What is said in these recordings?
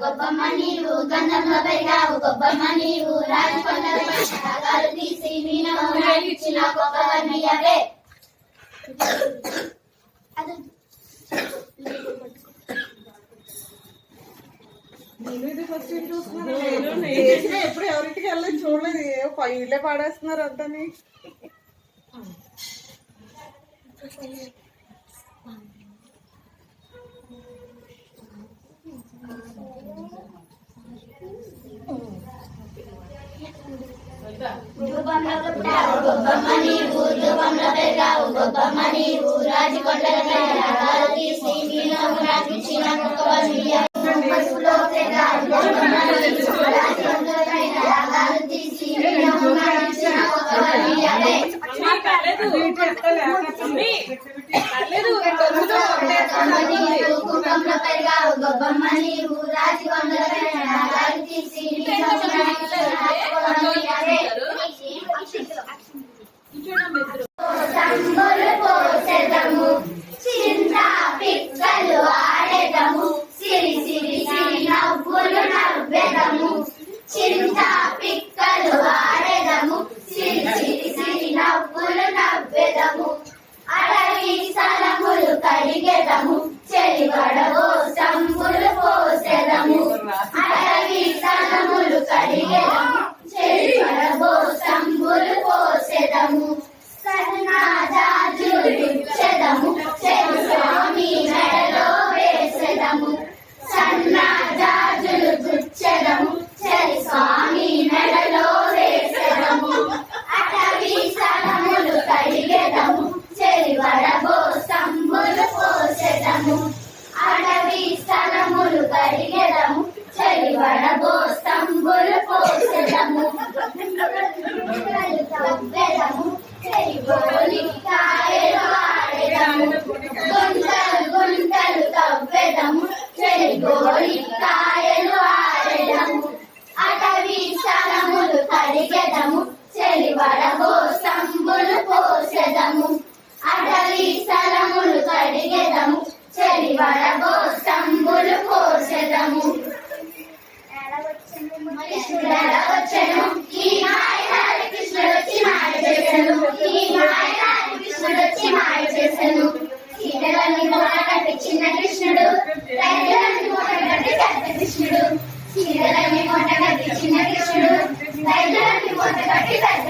గొప్పమ్మ నీవు గంధంలో గొప్పమ్మ నీవు రాజకొండలపై తీసి మీనవచ్చిన గొప్పవన్నయ్యవే ఎప్పుడు ఎవరింటికి వెళ్ళని చూడలేదు. పైలే పాడేస్తున్నారు అంతా రాజు కొండల మీద రాజు శ్రీ మీలో రాజు చిన్న బొమ్మని ఊరాజి కొండలపై నాగాలు తీసి సంబలు పోసేదము చింత పిక్కలు ఆడేదము. సిరి సిరి సిరి నవ్వులు నవ్వేదము. చింత కడిగి స్థలములు కడిగెదము. చెరువు సంబులు పోసెదము. సన్నాజాజులు చెదము. చెరు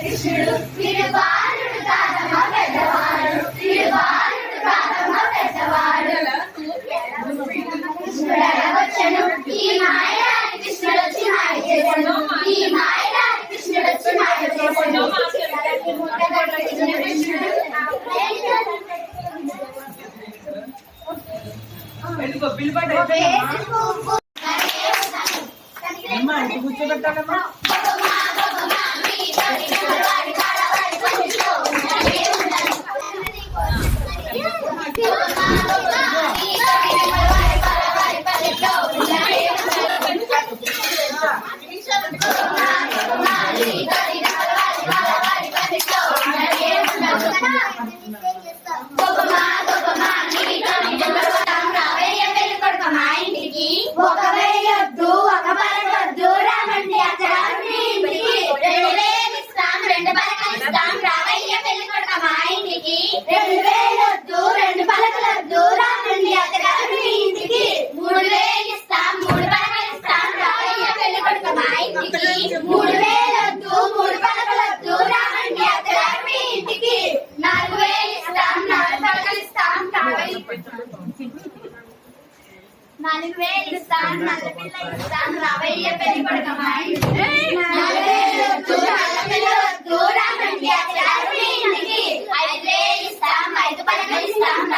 కృష్ణుడు వీడు బాలుడు కాదమ్మా పెద్దవాడు వీడు బాలుడు కాదమ్మా పెద్దవాడు కృష్ణుడు వచ్చను ఈ మాయ కృష్ణుడు వచ్చి మాయ చేశాడు ఈ మాయ కృష్ణుడు వచ్చి మాయ చేశాడు కూర్చోబెట్టాలమ్మా. Yeah. నాలుగు వేలు ఇస్తాను నల్ల పిల్ల ఇస్తాను రావయ్య పెళ్ళి ఐదు వేలు ఇస్తాం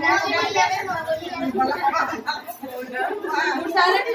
అయిపోయింది చామంతి